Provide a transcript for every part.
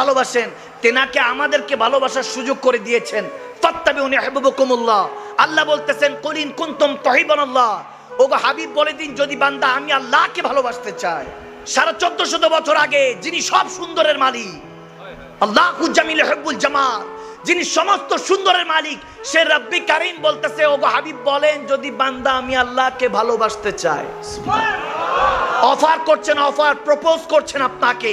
ভালোবাসেন তেনাকে আমাদেরকে ভালোবাসার সুযোগ করে দিয়েছেন। ফাত্তাবি উনি হেবুবকুমুল্লাহ আল্লাহ বলতেছেন কলিন কুন্তম তহিবান আল্লাহ ওগো হাবিব বলে দিন যদি বান্দা আমি আল্লাহকে ভালোবাসতে চাই সাড়ে চোদ্দ শত বছর আগে যিনি সব সুন্দরের মালিক আল্লাহ জামিল হেব্বুল জামাল যিনি সমস্ত সুন্দরের মালিক সে রব্বি কারিম বলতেছে ওগো হাবিব বলেন যদি বান্দা আমি আল্লাহকে ভালোবাসতে চাই অফার করছেন অফার প্রপোজ করছেন আপনাকে।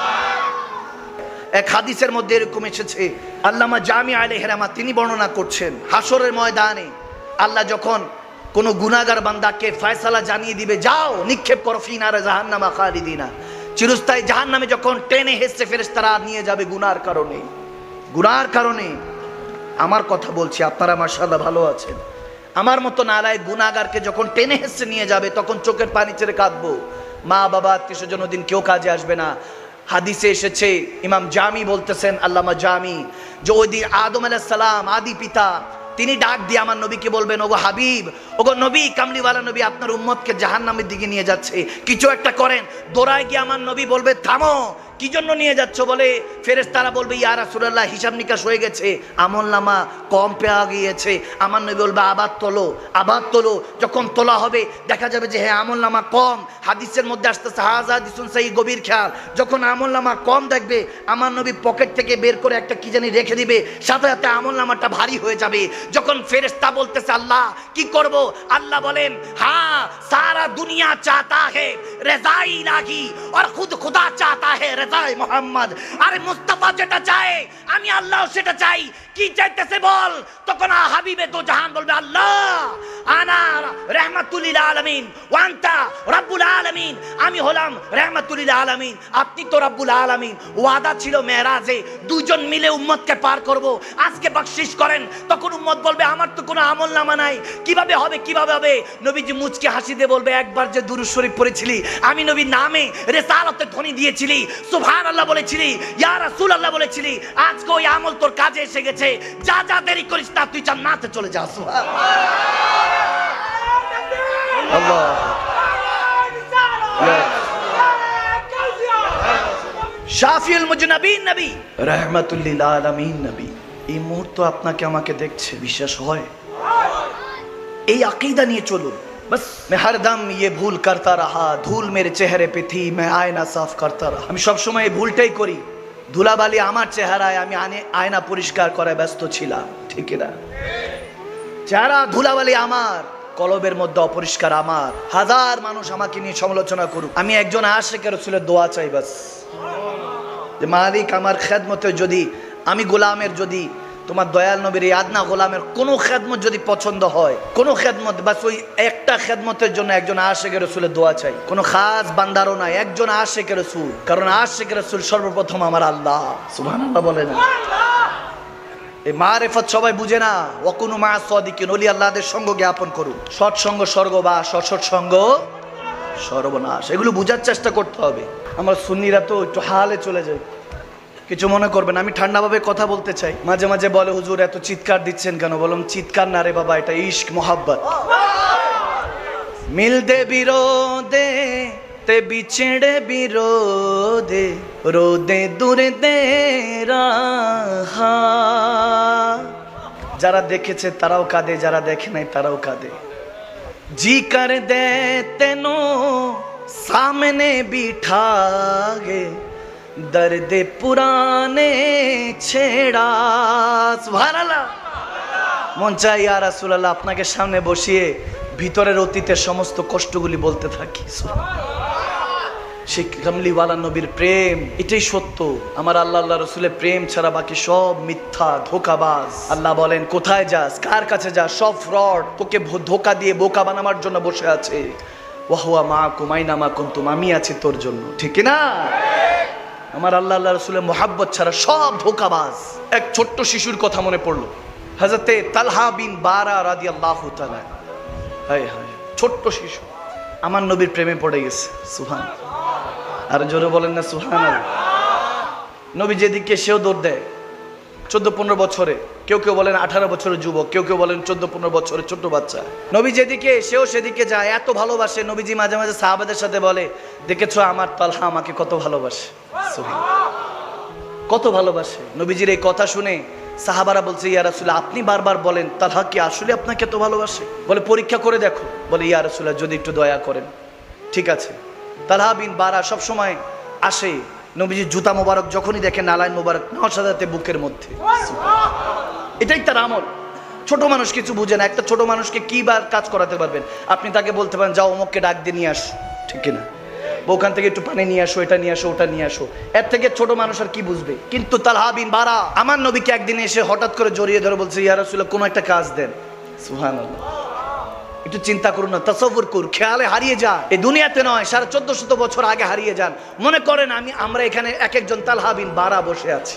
এক হাদিসের মধ্যে এরকম এসেছে, আল্লামা জামি আলে হেরামা তিনি বর্ণনা করছেন হাসরের ময়দানে আল্লাহ যখন কোন গুনাগার বান্দাকে ফয়সালা জানিয়ে দিবে, যাও, নিক্ষেপ করো ফিনারে জাহান্নামা খালিদিনা। চিরস্থায়ী জাহান্নামে যখন টেনে হেসে ফেরেশতারা নিয়ে যাবে গুনার কারণে। গুনার কারণে আমার কথা বলছি, আপনারা মার্শাল্লাহ ভালো আছেন। আমার মতো নারায় গুনাগারকে যখন টেনে হেসে নিয়ে যাবে, তখন চোখের পানি ছেড়ে কাঁদবো। মা বাবা আত্মীয় স্বজন দিন কেউ কাজে আসবে না। হাদিসে এসেছে, ইমাম জামি বলতেছেন, আল্লামা জামি, যে ওই দিন আদম আলাহ সালাম, আদি পিতা, তিনি ডাক দিয়ে আমার নবীকে বলবেন, ওগো হাবিব, ওগো নবী, কামলিওয়ালা নবী আপনার উম্মতকে জাহান্নামের দিকে নিয়ে যাচ্ছে। কিছু একটা করেন, দোড়ায় গিয়ে আমার নবী বলবে, থামো কি জন্য নিয়ে যাচ্ছ বলে ফেরেস তারা বলবে, ইয়া রাসূলুল্লাহ, হিসাব নিকাশ হয়ে গেছে। আমল নামা কম পেয়ে গিয়েছে। আমার নবী বলবে আবার তোলো আবার তোলো। যখন তোলা হবে, দেখা যাবে যে হ্যাঁ আমল নামা কম। হাদিসের মধ্যে আসতেছে হাজা দিসুন সেই গভীর খেয়াল। যখন আমল নামা কম দেখবে, আমার নবী পকেট থেকে বের করে একটা কি জানি রেখে দিবে, সাথে সাথে আমল নামাটা ভারী হয়ে যাবে। যখন ফেরেস্তা বলতেছে, আল্লাহ, কি করব? আল্লাহ বলেন হ্যাঁ সারা দুনিয়া চাহতা হে, রেজাই লাহি আর খুদ খুদা চাহতা হে মোহাম্মদ। আরে মুস্তাফা যেটা চায়, আমি আল্লাহ সেটা চাই। কি চাইতেছে বল? তখন হাবিবে তো জাহান বলবে, আল্লাহ, আনা রহমাতুল্লিল আলামিন ওয়ান্তা রব্বুল আলামিন। আমি হলাম রহমাতুল্লিল আলামিন, আপনি তো রব্বুল আলামিন। ওয়াদা ছিল মেরাজে দুজন মিলে উম্মতকে পার করব। আজকে বকশিশ করেন, তখন উম্মত বলবে, আমার তো কোনো আমল নামা নাই। কীভাবে হবে কীভাবে হবে? নবীজি মুচকে হাসি দিয়ে বলবে, একবার যে দুরুদ শরীফ পড়েছিলি, আমি নবীর নামে রেসালতের ধ্বনি দিয়েছিলি। সুবহান আল্লাহ বলেছিলি ইয়া রাসূল আল্লাহ বলেছিলি আজকে ওই আমল তোর কাজে এসে গেছে যা যা দেরি করিস না তুই জান্নাতে চলে যা সুবহান আল্লাহ শাফিউল মুজনাবিন নবী। রহমাতুল্লিল আলামিন নবী। এই মুহূর্ত আপনাকে আমাকে দেখছে বিশ্বাস হয়? এই আকিদা নিয়ে চলুন। बस मैं हर दम ये भूल करता रहा धूल मेरे चेहरे पे थी मैं आयना साफ करता रहा আমি সব সময় এই ভুলটাই করি ধুলাবালি আমার চেহারায় আমি আনে আয়না পরিষ্কার করায় ব্যস্ত ছিলাম ঠিক না চেহারা ধুলাবালি আমার কলবের মধ্যে অপরিষ্কার আমার হাজার মানুষ আমাকে নিয়ে সমালোচনা করুক আমি একজন আশেকের রসুলের দোয়া চাই বাস যে মালিক আমার খেদমতে যদি আমি গোলামের যদি তোমার দয়াল নবীর আদনা গোলামের কোনো খেদমত যদি পছন্দ হয়, কোনো খেদমত, বাস ওই একটা খেদমতের জন্য একজন আশেকের রসুলের দোয়া চাই। কোনো খাস বান্দারও নাই, একজন আশেকের রসুল। কারণ আশেকের রসুল সর্বপ্রথম আমার আল্লাহ। সুবহান আল্লাহ বলে না। এই মারেফত সবাই বুঝে না। ওকুনু মা সদিকিন অলি আল্লাহদের সঙ্গ জ্ঞাপন করুন। সৎসঙ্গ স্বর্গ বা সৎসৎ সঙ্গ সর্বনাশ। এগুলো বোঝার চেষ্টা করতে হবে। আমার সুন্নিরা তো একটু হালে চলে যায় কিছু মনে করবেন, আমি ঠান্ডাভাবে কথা বলতে চাই। মাঝে মাঝে বলে, হুজুর, এত চিৎকার দিচ্ছেন কেন? বলুন চিৎকার না রে বাবা, এটা ইশক, মোহাব্বত। মিলদে বিরোধে, তে বিছেড়ে বিরোধে, রোদে দূরে দে যারা দেখেছে, তারাও কাঁদে, যারা দেখে নাই, তারাও কাঁদে। জি কার দে তেন সামনে বিঠা গে। দর্দ পুরানে ছেড়া ভারালা মন চাই আর রাসুলাল্লাহ আপনাকে সামনে বসিয়ে ভিতরের অতীতের সমস্ত কষ্টগুলি বলতে থাকি। সে কামলিওয়ালা নবীর প্রেম, এটাই সত্য। আমার আল্লাহ আল্লাহ রসুলের প্রেম ছাড়া বাকি সব মিথ্যা, ধোকাবাজ। আল্লাহ বলেন, কোথায় যাস? কার কাছে যাস? সব ফ্রড। তোকে ধোকা দিয়ে বোকা বানামার জন্য বসে আছে। ওয়াহুয়া মা কুমাইনা মা কুন্তুম? আমি আছি তোর জন্য। ঠিক না? আমার আল্লাহ আল্লাহ রসুলের মোহাব্বত ছাড়া সব ধোকাবাজ। এক ছোট্ট শিশুর কথা মনে পড়ল। হজরতে তালহা বিন বারা রাদি আল্লাহ ছোট্ট শিশু। আমার নবীর প্রেমে পড়ে গেছে, সুহান। আর জোরে বলেন না, সুহান নবী যেদিকে সেও দৌড় দেয়। চোদ্দ পনেরো বছরে। কেউ কেউ বলেন আঠারো বছরের যুবক, কেউ কেউ বলেন চোদ্দ পনেরো বছরের ছোট্ট বাচ্চা। নবী যেদিকে সেও সেদিকে যায়, এত ভালোবাসে। নবীজি মাঝে মাঝে সাহাবাদের সাথে বলে, দেখেছ আমার তালহা আমাকে কত ভালোবাসে? কত ভালোবাসে। নবীজির এই কথা শুনে সাহাবারা বলছে, ইয়া রাসুল্লাহ আপনি বারবার বলেন, তালহা কি আসলে আপনাকে এত ভালোবাসে? বলে, পরীক্ষা করে দেখো। বলে, ইয়া রাসুল্লাহ যদি একটু দয়া করেন। ঠিক আছে। তালহা বিন বারা সবসময় আসে। নবীজির জুতা মোবারক যখনই দেখে নালাইন মোবারক নসাদাতে বুকের মধ্যে। এটাই তার আমল। ছোট মানুষ কিছু বুঝে না, একটা ছোট মানুষকে কি বার কাজ করাতে পারবেন? আপনি তাকে বলতে পারেন, যাও অমুককে ডাক দিয়ে নিয়ে আস। ঠিক না বা ওখান থেকে একটু পানি নিয়ে আসো, এটা নিয়ে আসো, ওটা নিয়ে আসো। এর থেকে ছোট মানুষ আর কি বুঝবে? কিন্তু তালহা বিন বারা, আমার নবীকে একদিন এসে হঠাৎ করে জড়িয়ে ধরে বলছে, ইয়া রাসূলুল্লাহ, কোনো একটা কাজ দেন। সুবহানাল্লাহ। একটু চিন্তা করুন না তসব্বুর করুন, খেয়ালে হারিয়ে যান। এই দুনিয়াতে নয় সাড়ে চোদ্দ শত বছর আগে হারিয়ে যান। মনে করেন আমি, আমরা এখানে এক একজন তালহা বিন বারা বসে আছি।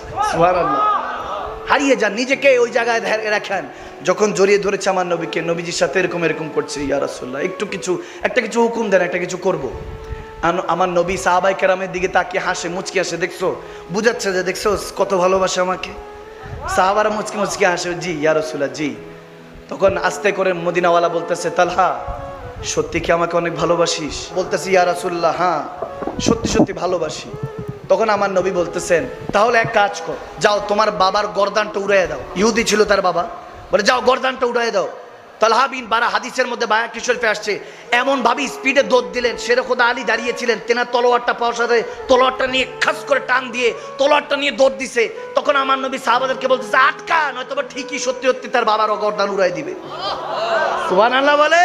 হারিয়ে যান, নিজেকে ওই জায়গায় রাখেন। যখন জড়িয়ে ধরেছে আমার নবীকে, নবীজির সাথে এরকম এরকম করছে, ইয়া একটু কিছু, একটা কিছু হুকুম দেন, একটা কিছু করব। আমার নবী সাহাবাই কেরামের দিকে তাকিয়ে হাসে, মুচকি আসে দেখছ? বুঝাচ্ছে যে, দেখছ, কত ভালোবাসে আমাকে। সাহাবারা মুচকি মুচকি হাসে, জি, ইয়া জি। তখন আস্তে করে মদিনাওয়ালা বলতেছে, তালহা, সত্যি কি আমাকে অনেক ভালোবাসিস? বলতেছি, ইয়া রাসুল্লাহ হ্যাঁ সত্যি সত্যি ভালোবাসি। তখন আমার নবী বলতেছেন, তাহলে এক কাজ কর, যাও তোমার বাবার গরদানটা উড়াইয়া দাও। ইহুদি ছিল তার বাবা, বলে, যাও গরদানটা উড়াইয়া দাও। তালহা বিন বারা হাদিসের মধ্যে বায়া কিশোরফে আসছে? এমন ভাবে স্পিডে দৌড় দিলেন শেরখোদা আলী দাঁড়িয়েছিলেন, তেনার তলোয়ারটা পাওয়ার সাথে তলোয়ারটা নিয়ে খাস করে টান দিয়ে তলোয়ারটা নিয়ে দৌড় দিছে। তখন আমার নবী সাহাবাদেরকে বলতেছে, আটকা নয়তো ঠিকই সত্যি সত্যি তার বাবার গরদান উড়াই দিবে। সুবহানাল্লাহ বলে।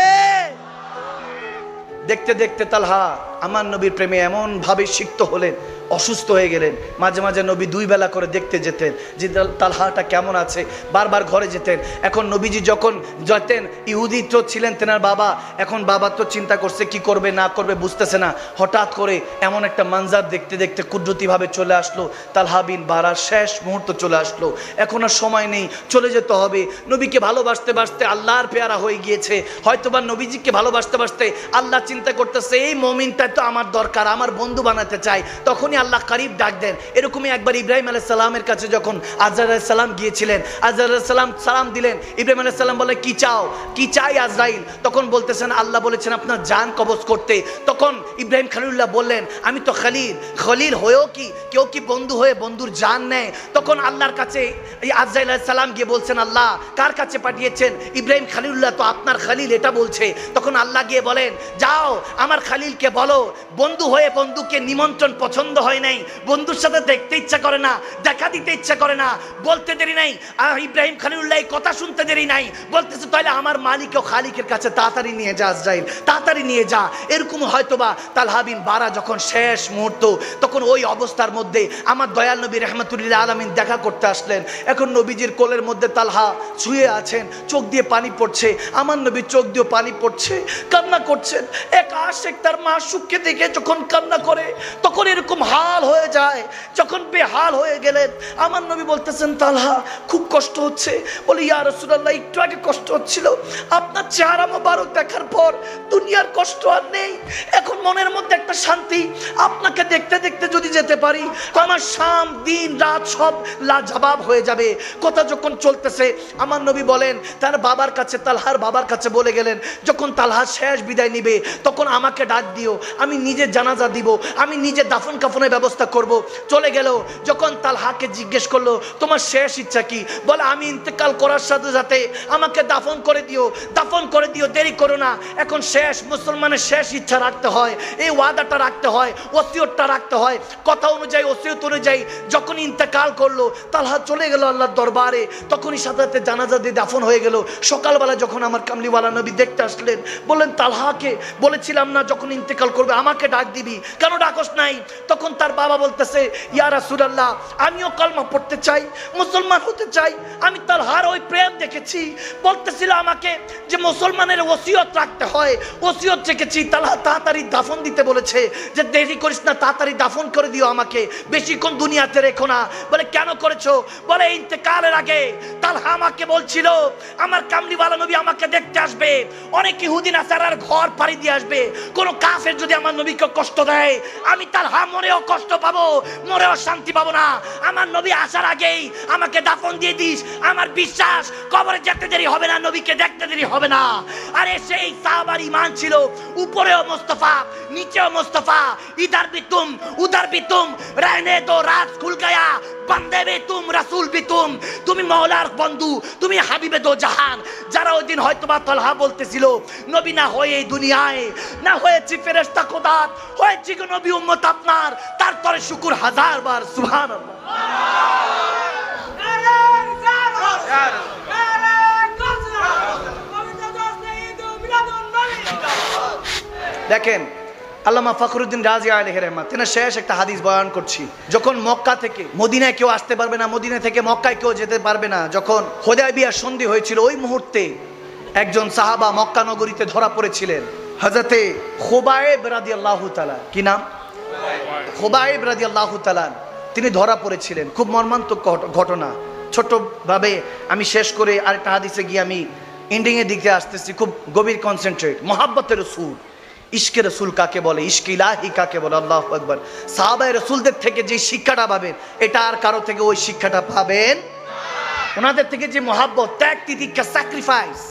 দেখতে দেখতে তালহা আমার নবীর প্রেমে এমন ভাবে সিক্ত হলেন অসুস্থ হয়ে গেলেন। মাঝে মাঝে নবী দুই বেলা করে দেখতে যেতেন যে তাল- তালহাটা কেমন আছে। বারবার ঘরে যেতেন। এখন নবীজি যখন যেতেন, ইহুদি তো ছিলেন তেনার বাবা। এখন বাবা তো চিন্তা করছে কি করবে, না করবে, বুঝতেছে না। হঠাৎ করে এমন একটা মানজার দেখতে দেখতে কুদরতিভাবে চলে আসলো। তালহা বিন বারার শেষ মুহূর্ত চলে আসলো। এখন আর সময় নেই, চলে যেতে হবে। নবীকে ভালোবাসতে বাসতে আল্লাহর পেয়ারা হয়ে গিয়েছে। হয়তোবা নবীজিকে ভালোবাসতে বাসতে আল্লাহ চিন্তা করতেছে, এই মমিনটা তো আমার দরকার, আমার বন্ধু বানাতে চাই তখনই আল্লাহ কারিব ডাক দেন। এরকমই একবার ইব্রাহিম আলাইহিস সালামের কাছে যখন আলাইহিস সালাম গিয়েছিলেন আলাইহিস সালাম সালাম দিলেন। ইব্রাহিম আলাইহিস সালাম বলে, কি চাও? কি চাই আজরাইল? তখন বলতেছেন, আল্লাহ বলেছেন আপনার জান কবজ করতে। তখন ইব্রাহিম খালিল্লাহ বললেন, আমি তো খালিল। খলিল হয়েও কি? কেউ কি বন্ধু হয়ে বন্ধুর জান নেয়? তখন আল্লাহর কাছে এই আজরাইল সালাম গিয়ে বলছেন, আল্লাহ, কার কাছে পাঠিয়েছেন? ইব্রাহিম খালিল্লাহ তো আপনার খালিল এটা বলছে। তখন আল্লাহ গিয়ে বলেন, যাও, আমার খালিলকে বলো। বন্ধু হয়ে বন্ধুকে নিমন্ত্রণ পছন্দ হয় নাই। বন্ধুর সাথে দেখতে ইচ্ছা করে না, দেখা দিতে ইচ্ছা করে না, বলতে দেরি নাই। ইব্রাহিম খালিউল্লাহ কথা শুনতে দেরি নাই। বলতেছে, তাহলে আমার মালিক ও খালিকের কাছে তাড়াতাড়ি নিয়ে যা আজরাইল তাড়াতাড়ি নিয়ে যা। এরকম হয়তোবা তালহাবিন বারা যখন শেষ মুহূর্ত, তখন ওই অবস্থার মধ্যে আমার দয়াল নবী রহমতুল্লাহ আলমিন দেখা করতে আসলেন। এখন নবীজির কোলের মধ্যে তালহা শুয়ে আছেন, চোখ দিয়ে পানি পড়ছে। আমার নবীর চোখ দিয়ে পানি পড়ছে, কান্না করছেন। এক আশেক তার মা সুখকে দেখে যখন কান্না করে, তখন এরকম হাল হয়ে যায়। যখন বেহাল হয়ে গেলেন, আমার নবী বলতেছেন, তালহা, খুব কষ্ট হচ্ছে। বলি, ইয়া রসুলাল্লাহ, একটু আগে কষ্ট হচ্ছিল। আপনার চেহারা মোবারক দেখার পর দুনিয়ার কষ্ট আর নেই। এখন মনের মধ্যে একটা শান্তি। আপনাকে দেখতে দেখতে যদি যেতে পারি, আমার শাম, দিন, রাত সব লাজবাব হয়ে যাবে। কথা যখন চলতেছে, আমার নবী বলেন, তার বাবার কাছে, তালহার বাবার কাছে বলে গেলেন, যখন তালহা শেষ বিদায় নিবে, তখন আমাকে ডাক দিও। আমি নিজে জানাজা দিব। আমি নিজে দাফন কাফনের ব্যবস্থা করব। চলে গেল, যখন তালহাকে জিজ্ঞেস করল, তোমার শেষ ইচ্ছা কি? বলে, আমি ইন্তেকাল করার সাথে সাথে আমাকে দাফন করে দিও, দাফন করে দিও, দেরি করো না। এখন শেষ, মুসলমানের শেষ ইচ্ছা রাখতে হয়, এই ওয়াদাটা রাখতে হয়, ওসিয়তটা রাখতে হয়। কথা অনুযায়ী, ওসিয়ত অনুযায়ী, যখন ইন্তেকাল করল, তালহা চলে গেল আল্লাহর দরবারে। তখনই সাথে সাথে জানাজা দিয়ে দাফন হয়ে গেল। সকালবেলা যখন আমার কামলিওয়ালা নবী দেখতে আসলেন, বললেন, তালহাকে বলেছিলাম না যখন ইন্তেকাল করবে, আমাকে ডাক দিবি। কেন ডাকস নাই? তখন তার বাবা বলতেছে, ইয়া রাসূলুল্লাহ, আমিও কলমা পড়তে চাই, মুসলমান হতে চাই। আমি তালহার ওই প্রেম দেখেছি। বলতেছিল আমাকে যে মুসলমানের ওসিয়ত রাখতে হয়। ওসিয়ত রেখেছি তালহা তাড়াতাড়ি দাফন দিতে বলেছে যে দেরি করিস না, তাড়াতাড়ি দাফন করে দিও আমাকে। বেশিক্ষণ দুনিয়াতে রেখো না। বলে, কেন করেছ? বলে, ইন্তেকালের আগে তালহা আমাকে বলছিল, আমার কামলিওয়ালা নবী আমাকে দেখতে আসবে। অনেক ইহুদিন আসারার ঘর পাড়ি দিয়ে আসবে। কোনো কাফের যদি আমার নবীকে কষ্ট দেয়, আমি তার হা মরেও কষ্ট পাবো মরেও শান্তি পাবো না আমার নবী আসার আগেই আমাকে দাফন দিয়ে দিস আমার বিশ্বাস কবরে যেতে দেরি হবে না নবীকে দেখতে দেরি হবে না আরে সেই সাহাবার ইমান ছিল উপরেও মোস্তফা নিচেও মোস্তফা ইধার भी तुम उधर भी तुम रहने दो राज खुल गया বান্দে বে তুম, রাসুল বি তুম। তুমি মৌলার বন্ধু, তুমি হাবিবে দো জাহান। যারা ওই দিন হয়তো বা তলহা বলতেছিল, নবী না হয়ে এই দুনিয়ায়, না হয়েছি ফেরেস্তা কোদাত হয়েছি নবী উম্মত আপনার তারপরে শুকুর হাজার বার সুহান দেখেন আল্লামা ফখরুদ্দিন রাজি আলহ রহমান তেনার শেষ একটা হাদিস বয়ান করছি। যখন মক্কা থেকে, মদিনায় কেউ আসতে পারবে না, মদিনা থেকে মক্কায় কেউ যেতে পারবে না, যখন হোদায় বিয়ার সন্ধি হয়েছিল, ওই মুহূর্তে একজন সাহাবা মক্কা নগরীতে ধরা পড়েছিলেন। হজরতে খোবায়েব রাদি আল্লাহ তালা কি নাম? খোবায়েব রাদি আল্লাহ তালান তিনি ধরা পড়েছিলেন। খুব মর্মান্তক ঘটনা। ছোট্টভাবে আমি শেষ করে আরেকটা হাদিসে গিয়ে আমি এন্ডিংয়ের দিকে আসতেছি, খুব গভীর কনসেন্ট্রেট মহাব্বতের সুর। ইশকে রসুল কাকে বলে? ইশক ইলাহি কাকে বলে? আল্লাহ একবার সাহাবায় রসুলদের থেকে যে শিক্ষাটা পাবেন, এটা আর কারও থেকে ওই শিক্ষাটা পাবেন ওনাদের থেকে যে মহাব্বত, ত্যাগ, তিতিক্ষা স্যাক্রিফাইস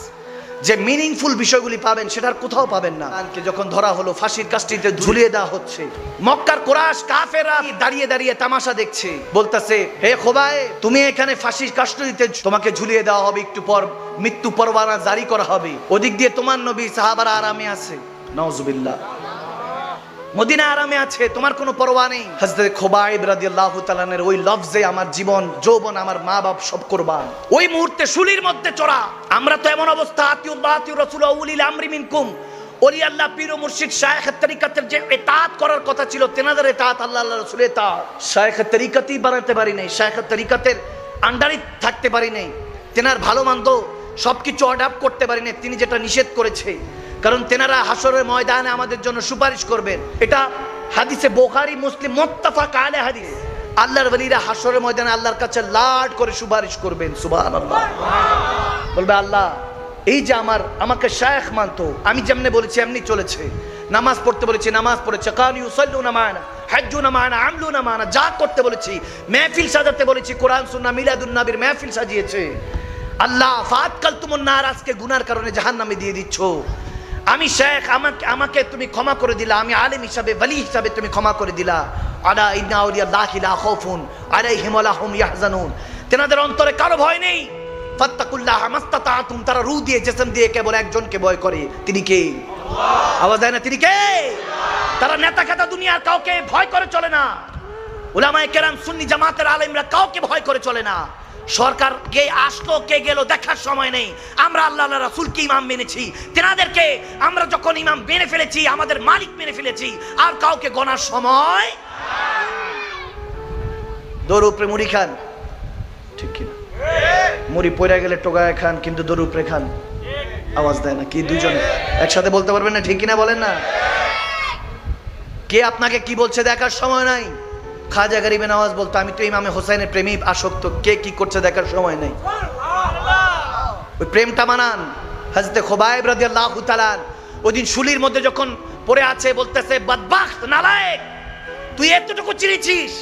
যে মিনিংফুল বিষয়গুলি পাবেন সেটার কোথাও পাবেন না। আনকে যখন ধরা হলো, ফাঁসির কাস্টিতে ঝুলিয়ে দেওয়া হচ্ছে, মক্কার কোরাস কাফেরা দাঁড়িয়ে দাঁড়িয়ে তামাশা দেখছে। বলতেছে, হে খোবায়, তুমি এখানে ফাঁসির কাস্টিতে তোমাকে ঝুলিয়ে দেওয়া হবে, একটু পর মৃত্যু পরবানা জারি করা হবে। ওদিক দিয়ে তোমার নবী সাহাবারা আরামে আছে। মদিনা আরামে আছে, তোমার কোনো নেই। ওই লফজে আমার জীবন, যৌবন, আমার মা বাপ সব ওই মুহূর্তে মধ্যে চড়া। আমরা তো এমন অবস্থা আমরি মিনকুম। আল্লাহ পীর মুর্শিদ যে এতাত করার কথা ছিল এতাত রাসূল এতাত। তরিকাতই বানাতে পারি নাই থাকতে পারি নাই। তেনার ভালো মন্দ সবকিছু অ্যাডাপ্ট করতে পারি নাই, তিনি যেটা নিষেধ করেছে। কারণ তেনারা হাসরের ময়দানে আমাদের জন্য সুপারিশ করবেন। এটা হাদিসে বোখারি, মুসলিম, মোত্তাফাক আলে হাদিস। আল্লাহর ওলিরা হাসরের ময়দানে আল্লাহর কাছে লাড করে সুপারিশ করবেন, সুবহানাল্লাহ। বলবে, আল্লাহ, এই যে আমার, আমাকে শায়েখ মানতো, আমি যেমনে বলেছি এমনি চলেছে। নামাজ পড়তে বলেছি, নামাজ পড়েছে। কান ইউসাল্লু না মায়না হাজ্জু না মায়না আমলু না মায়না যা করতে বলেছি। মেহফিল সাজাতে বলেছি, কোরআন সুন্না মিলাদুন নবীর মেহফিল সাজিয়েছে। আল্লাহ ফাত কাল তুমন নার, আজকে গুনার কারণে জাহান্নামে দিয়ে দিচ্ছ। আমি শেখ, আমাকে আমাকে তুমি ক্ষমা করে দিলা। আমি আলেম হিসাবে বলি হিসাবে তুমি ক্ষমা করে দিলা। আলা ইন্না আউলিয়া দাখিলা খাউফুন আলাইহিম ওয়া লাহুম ইয়াহজানুন। তেনাদের অন্তরে কারও ভয় নেই। ফাত্তাকুল্লাহ মাস্তাতাতুম তারা রু দিয়ে, জেসম দিয়ে কেবল একজনকে ভয় করে। তিনি কে? আওয়াজ দেয় না, তিনি কে? তারা নেতা খাতা দুনিয়ার কাউকে ভয় করে চলে না। উলামায়ে কেরাম সুন্নি জামাতের আলেমরা কাউকে ভয় করে চলে না। সরকার কে আসলো, কে গেল দেখার সময় নেই। আমরা আল্লাহ রাসূলকে ইমাম মেনেছি। তেনাদেরকে আমরা যখন ইমাম মেনে ফেলেছি, আমাদের মালিক মেনে ফেলেছি, আর কাউকে গণার সময় দৌড় উপরে মুড়ি খান। ঠিক কিনা? মুড়ি পড়ে গেলে টোগায় খান, কিন্তু দৌড় উপরে খান। আওয়াজ দেয় না, কি দুজনে? একসাথে বলতে পারবেন না, ঠিক কিনা বলেন না? কে আপনাকে কি বলছে দেখার সময় নাই? খাজা গরিবে নওয়াজ বলতো, আমি তো ইমামে হোসেনের প্রেমী, আসক্ত, কে কি করছে দেখার সময় নেই। ওই প্রেমটা মানান। হাজতে খোবাইব রাদিয়াল্লাহু তাআলা, ওই দিন শুলির মধ্যে যখন পড়ে আছে, বলতেছে, বদবাখত নালায়েক, তুই এতটুকু চিনেছিস?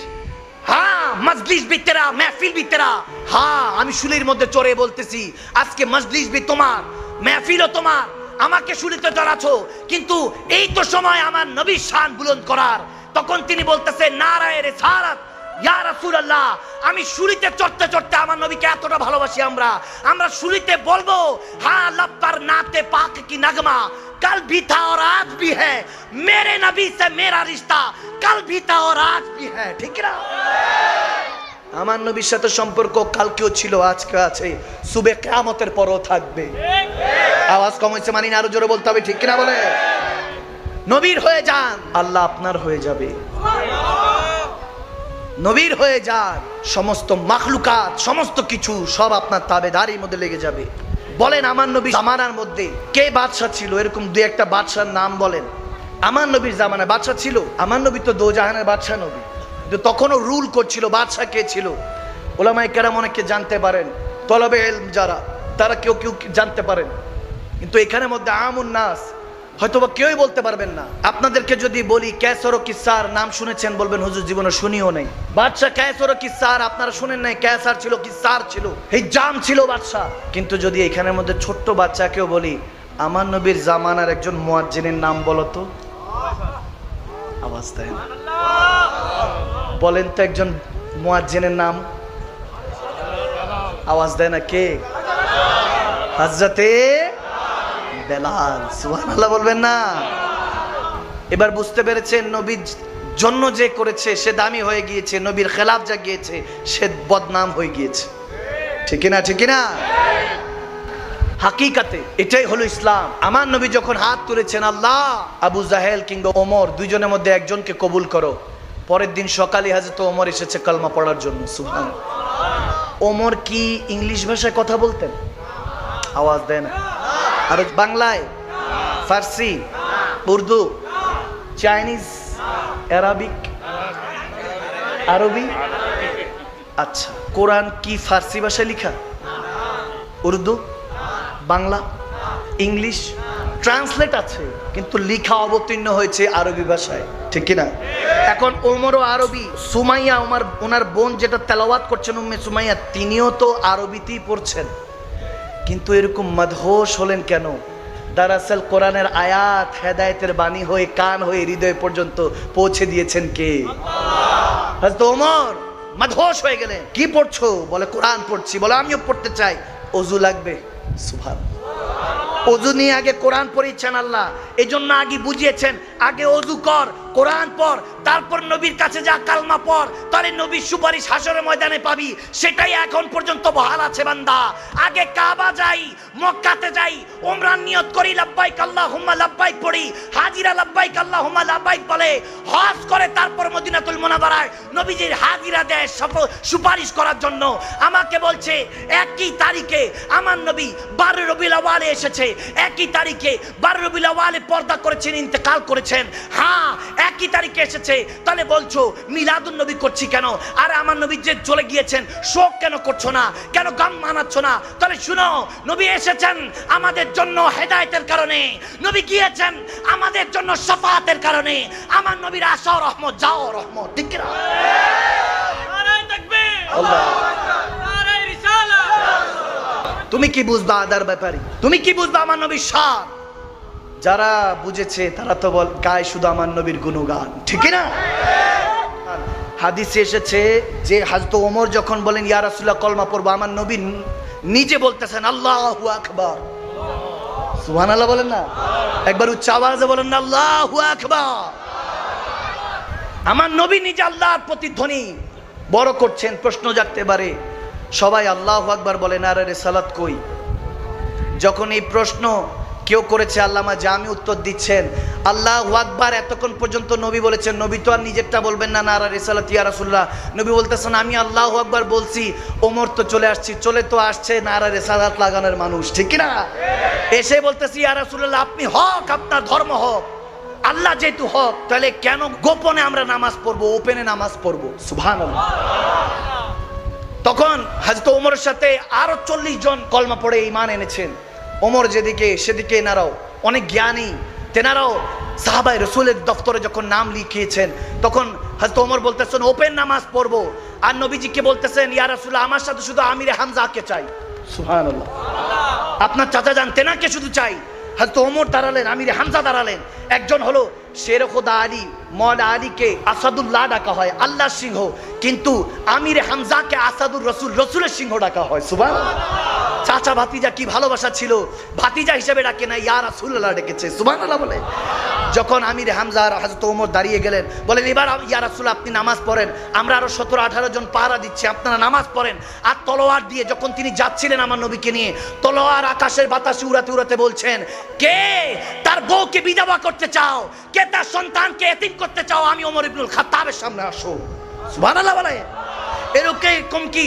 হ্যাঁ মজলিস বি তেরা, মেহফিল বি তেরা। হ্যাঁ আমি শুলির মধ্যে চড়ে বলতেছি, আজকে মজলিস বি তোমার, মেহফিলও তোমার, আমাকে শুলিতে চড়াছো কিন্তু এই তো সময় আমার নবীর শান বুলন্দ করার তখন তিনি বলতেছে নারায় রে সারাত আমি শুরিতে চড়তে চড়তে আমার নবীকে এতটা ভালোবাসি আমরা। আমরা শুরিতে বলব হা নাতে পাক কি নাগমা কাল আজ মেরে নবী সে মেরা রিস্তা কাল ভিথা আজ ঠিক না আমার নবীর সাথে সম্পর্ক কালকেও ছিল আজকে আছে সুবে কেমতের পরও থাকবে। আওয়াজ কম হয়েছে মানি না আরও জোরে বলতে হবে ঠিক কিনা বলে? নবীর হয়ে যান। আল্লাহ আপনার হয়ে যাবে। নবীর হয়ে যান। সমস্ত মাখলুকাত, সমস্ত কিছু সব আপনার তাবেদারির মধ্যে লেগে যাবে। বলেন, আমার নবী জামানার মধ্যে কে বাদশাহ ছিল? এরকম দু একটা বাদশার নাম বলেন। আমার নবীর জামানায় বাদশাহ ছিল? আমার নবী তো দোজাহানের বাদশাহ নবী। কিন্তু তখনও রুল করছিল, বাদশাহ কে ছিল? ওলামাই কেরাম অনেকে জানতে পারেন। তলবে এলম যারা, তারা কেউ কেউ জানতে পারেন। কিন্তু এখানের মধ্যে আমুন নাস হয়তো বা কেউই বলতে পারবেন না। আপনাদেরকে যদি বলি ক্যাসর কিসার নাম শুনেছেন বলবেন, হুজুর, জীবনে শুনিও নেই। বাদশাহ ক্যাসর কিসার আপনারা শুনেন নাই, ক্যাসার ছিল কি কিসার ছিল? এই জাম ছিল বাদশাহ। কিন্তু যদি এখানের মধ্যে ছোট্ট বাচ্চাকেও বলি, আমার নবীর জামানার একজন মুয়াজ্জিনের নাম বলো তো? আওয়াজ দেয় বলেন তো একজন মুয়াজ্জিনের নাম। আওয়াজ দেয় না কে? হাজরাতে বেলাল, সুবহানাল্লাহ বলবেন না। এবার বুঝতে পেরেছেন, নবীর জন্য যে করেছে, সে দামি হয়ে গিয়েছে, নবীর খেলাফ যা গিয়েছে সে বদনাম হয়ে গিয়েছে। ঠিক না ঠিক না হাকিকাতে এটাই হলো ইসলাম। আমার নবী যখন হাত তুলেছেন, আল্লাহ, আবু জাহেল কিংবা ওমর, দুইজনের মধ্যে একজনকে কবুল করো। পরের দিন সকালে হাজরত ওমর এসেছে কালমা পড়ার জন্য সুবহান ওমর কি ইংলিশ ভাষায় কথা বলতেন? আওয়াজ দেয় না। আর বাংলায়, ফার্সি, উর্দু, চাইনিজ অ্যারাবিক আরবি। আচ্ছা কোরআন কি ফার্সি ভাষায় লেখা? উর্দু, বাংলা, ইংলিশ। ট্রান্সলেট আছে, কিন্তু লেখা অবতীর্ণ হয়েছে আরবি ভাষায়, ঠিক কি না এখন ওমরও আরবি, সুমাইয়া ওমার, ওনার বোন যেটা তেলাওয়াত করছেন উম্মে সুমাইয়া, তিনিও তো আরবিতেই পড়ছেন। কিন্তু এরকম মদহোশ হলেন কেন? দারাসাল কোরআনের আয়াত হেদায়েতের বাণী হয়ে কান হয়ে হৃদয় পর্যন্ত পৌঁছে দিয়েছেন কে? হযরত ওমর মদহোশ হয়ে গেলেন। কি পড়ছো? বলে কোরআন পড়ছি। বলে আমিও পড়তে চাই। অজু লাগবে? সুভান অজু নিয়ে আগে কোরআন পড়িয়েছেন আল্লাহ। এই জন্য আগে বুঝিয়েছেন আগে অজু কর। কোরআন পর তারপর নবীর কাছে যা কালমা পর তাহলে নবীর সুপারিশ হাসরের ময়দানে পাবি। সেটাই এখন পর্যন্ত বহাল আছে বান্দা। আগে কাবা যাই, মক্কাতে যাই ওমরান নিয়ত করি, লাব্বাইক আল্লাহুম্মা, লাব্বাইক পড়ি। হাজিরা লাব্বাইক আল্লাহুম্মা, লাব্বাইক বলে। হজ করে তারপর মদিনাতুল মুনাওয়ারায় নবীজির হাজিরা দেয় সুপারিশ করার জন্য। আমাকে বলছে, একই তারিখে আমার নবী বারো রবিউল আওয়ালে এসেছে। একই তারিখে বারো রবিউল আওয়ালে পর্দা করেছেন, ইন্তেকাল করেছেন। হ্যাঁ একই তারিখে এসেছে। তাহলে বলছো মিলাদুন নবী করছি কেন? আর আমার নবী যে চলে গিয়েছেন শোক কেন করছ না? কেন গাম মানাচ্ছ না? তাহলে শুনো নবী এসেছেন আমাদের জন্য হেদায়েতের কারণে। নবী গিয়েছেন আমাদের জন্য সফাতের কারণে। আমার নবীর আশা রহমত যাও রহমত ঠিক না তুমি কি বুঝবা আদার ব্যাপারে? তুমি কি বুঝবা আমার নবীর সার? যারা বুঝেছে তারা তো বল গায় শুধু আমার নবীর গুণগান। ঠিক না হাদিসে এসেছে যে হাজত ওমর যখন বলেন, ইয়া রাসূলুল্লাহ, কলমা পড়ব। আমার নবী ন- নিজে বলতেছেন, আল্লাহু আকবার। সুবহানাল্লাহ বলেন না? একবার উচ্চ আওয়াজে বলেন না আল্লাহু আকবার। আমার নবী নিজে আল্লাহর প্রতিধ্বনি বড় করছেন, প্রশ্ন জাগতে পারে। সবাই আল্লাহ আকবার বলেন, আর সালাত কই? যখন এই প্রশ্ন কেউ করেছে আল্লামা জামি উত্তর দিচ্ছেন। আল্লাহ আকবার, এতক্ষণ পর্যন্ত নবী বলেছেন, নবী তো আর নিজেরটা বলবেন না নারা রেসালাত ইয়া রাসুল্লাহ নবী বলতেছেন, আমি আল্লাহ আকবার বলছি, ওমর তো চলে আসছি, চলে তো আসছে নারা রেসালাত লাগানোর মানুষ। ঠিক না এসে বলতেছি, ইয়া রাসুল্লাহ আপনি হক, আপনার ধর্ম হক, আল্লাহ যেহেতু হক, তাহলে কেন গোপনে আমরা নামাজ পড়ব, ওপেনে নামাজ পড়ব? সুভান তখন হাজরত ওমরের সাথে আরও চল্লিশ জন কলমা পড়ে ইমান এনেছেন। ওমর যেদিকে সেদিকে এনারাও অনেক জ্ঞানী। তেনারাও সাহাবাই রসুলের দফতরে যখন নাম লিখিয়েছেন তখন হাজরত ওমর বলতেছেন ওপেন নামাজ পড়ব। আর নবীজিকে বলতেছেন ইয়া রাসূলুল্লাহ আমার সাথে শুধু আমিরে হামজাকে চাই? আপনার চাচা যান তেনাকে শুধু চাই। হয়তো ওমর দাঁড়ালেন আমিরে হামজা দাঁড়ালেন। একজন হলো শের খোদা আলী মল আলীকে আসাদুল্লাহ ডাকা হয় আল্লাহ সিংহ। কিন্তু আমির হামজাকে আসাদুর রসুল রসুলের সিংহ ডাকা হয় সুবান চাচা ভাতিজা কি ভালোবাসা ছিল? ভাতিজা হিসেবে ডাকে না ইয়া রাসূলুল্লাহ ডেকেছে। সুবান আল্লাহ বলে। যখন আমির হামজা আর হাজরত ওমর দাঁড়িয়ে গেলেন, বলেন, এবার ইয়া রাসূল আপনি নামাজ পড়েন। আমরা আরও সতেরো, আঠারো জন পাহারা দিচ্ছি, আপনারা নামাজ পড়েন। আর তলোয়ার দিয়ে যখন তিনি যাচ্ছিলেন আমার নবীকে নিয়ে, তলোয়ার আকাশের বাতাসে উড়াতে উড়াতে বলছেন, কে তার বউকে বিধবা করতে চাও? কে তার সন্তানকে এতিম করতে চাও? আমি ওমর ইবনুল খাতাবের সামনে আসো সুবহানাল্লাহ বলে। এরকম কি?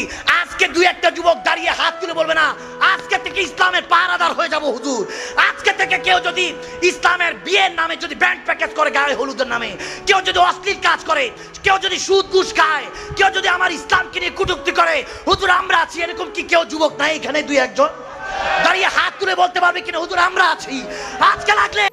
আজকে দুই একটা যুবক দাঁড়িয়ে হাত তুলে বলবে না, আজকে থেকে ইসলামের পাহারাদার হয়ে যাব হুজুর। আজকে থেকে কেউ যদি ইসলামের বিয়ের নামে যদি ব্যান্ড প্যাকেজ করে গায়ে হলুদের নামে, কেউ যদি অশ্লীল কাজ করে, কেউ যদি সুদ ঘুষ খায়, কেউ যদি আমার ইসলামকে নিয়ে কুটুক্তি করে, হুজুর, আমরা আছি, এরকম কি কেউ যুবক নাই এখানে দুই একজন? দাঁড়িয়ে হাত তুলে বলতে পারবে কিনা? হুজুর, আমরা আছি। আজকে লাগলে